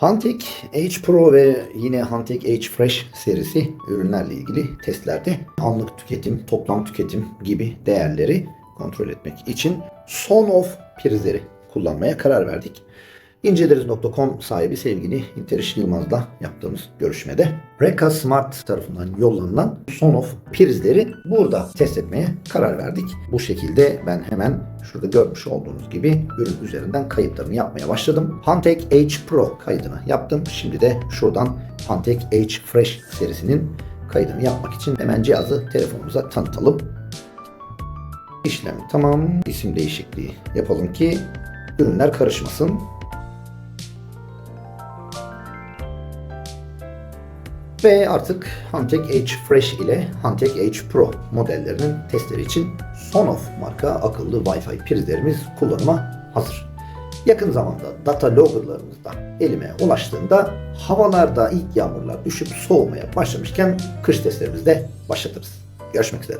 Hantek H Pro ve yine Hantek H Fresh serisi ürünlerle ilgili testlerde anlık tüketim, toplam tüketim gibi değerleri kontrol etmek için son-off prizleri kullanmaya karar verdik. İnceleriz.com sahibi sevgili İnteriş Yılmaz'la yaptığımız görüşmede Reka Smart tarafından yollanan Sonoff prizleri burada test etmeye karar verdik. Bu şekilde ben hemen şurada görmüş olduğunuz gibi ürün üzerinden kayıtlarını yapmaya başladım. Hantek H Pro kaydını yaptım. Şimdi de şuradan Hantek H Fresh serisinin kaydını yapmak için hemen cihazı telefonumuza tanıtalım. İşlem tamam. İsim değişikliği yapalım ki ürünler karışmasın. Ve artık Hantek H Fresh ile Hantek H Pro modellerinin testleri için Sonoff marka akıllı Wi-Fi prizlerimiz kullanıma hazır. Yakın zamanda data loggerlarımız da elime ulaştığında havalarda ilk yağmurlar düşüp soğumaya başlamışken kış testlerimizi de başlatırız. Görüşmek üzere.